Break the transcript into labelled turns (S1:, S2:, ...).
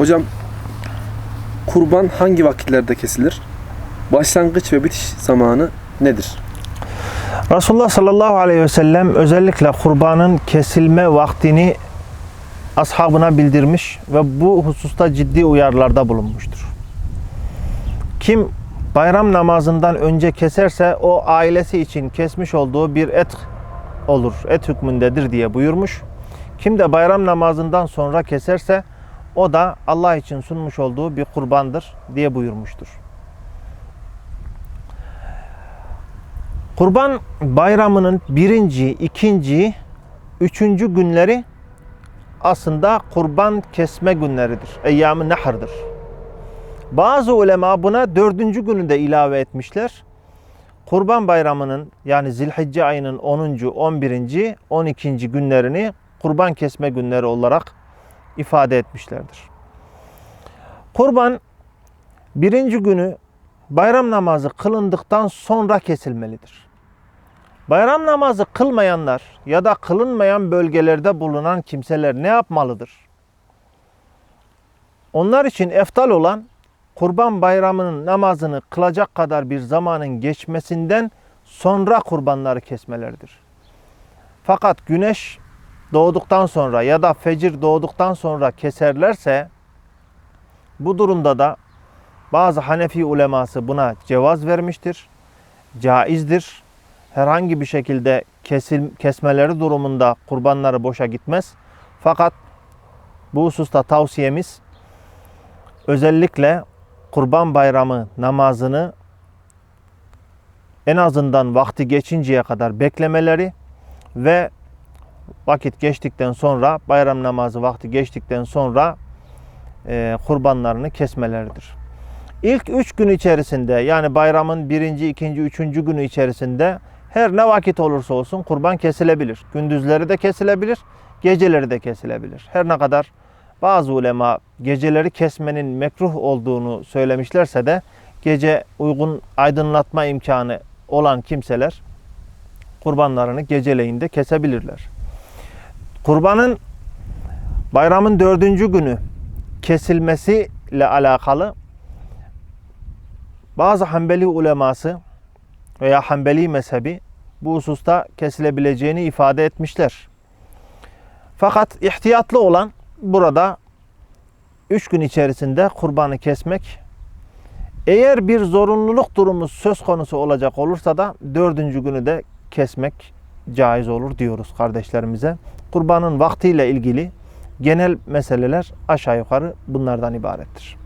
S1: Hocam kurban hangi vakitlerde kesilir? Başlangıç ve bitiş zamanı nedir?
S2: Resulullah sallallahu aleyhi ve sellem özellikle kurbanın kesilme vaktini ashabına bildirmiş ve bu hususta ciddi uyarılarda bulunmuştur. Kim bayram namazından önce keserse o ailesi için kesmiş olduğu bir et olur, et hükmündedir diye buyurmuş. Kim de bayram namazından sonra keserse o da Allah için sunmuş olduğu bir kurbandır diye buyurmuştur. Kurban bayramının birinci, ikinci, üçüncü günleri aslında kurban kesme günleridir. Eyyam-ı Nahr'dır. Bazı ulema buna dördüncü günü de ilave etmişler. Kurban bayramının yani Zilhicce ayının 10. 11. 12. günlerini kurban kesme günleri olarak ifade etmişlerdir. Kurban birinci günü bayram namazı kılındıktan sonra kesilmelidir. Bayram namazı kılmayanlar ya da kılınmayan bölgelerde bulunan kimseler ne yapmalıdır? Onlar için eftal olan kurban bayramının namazını kılacak kadar bir zamanın geçmesinden sonra kurbanları kesmeleridir. Fakat güneş doğduktan sonra ya da fecir doğduktan sonra keserlerse bu durumda da bazı Hanefi uleması buna cevaz vermiştir. Caizdir. Herhangi bir şekilde kesil, kesmeleri durumunda kurbanları boşa gitmez. Fakat bu hususta tavsiyemiz özellikle kurban bayramı namazını en azından vakti geçinceye kadar beklemeleri ve vakit geçtikten sonra bayram namazı vakti geçtikten sonra e, kurbanlarını kesmeleridir. İlk üç gün içerisinde yani bayramın birinci, ikinci, üçüncü günü içerisinde her ne vakit olursa olsun kurban kesilebilir. Gündüzleri de kesilebilir, geceleri de kesilebilir. Her ne kadar bazı ulema geceleri kesmenin mekruh olduğunu söylemişlerse de gece uygun aydınlatma imkanı olan kimseler kurbanlarını geceleyin de kesebilirler. Kurbanın bayramın dördüncü günü kesilmesiyle alakalı bazı Hanbeli uleması veya Hanbeli mezhebi bu hususta kesilebileceğini ifade etmişler. Fakat ihtiyatlı olan burada üç gün içerisinde kurbanı kesmek. Eğer bir zorunluluk durumu söz konusu olacak olursa da dördüncü günü de kesmek caiz olur diyoruz kardeşlerimize. Kurbanın vaktiyle ilgili genel meseleler aşağı yukarı bunlardan ibarettir.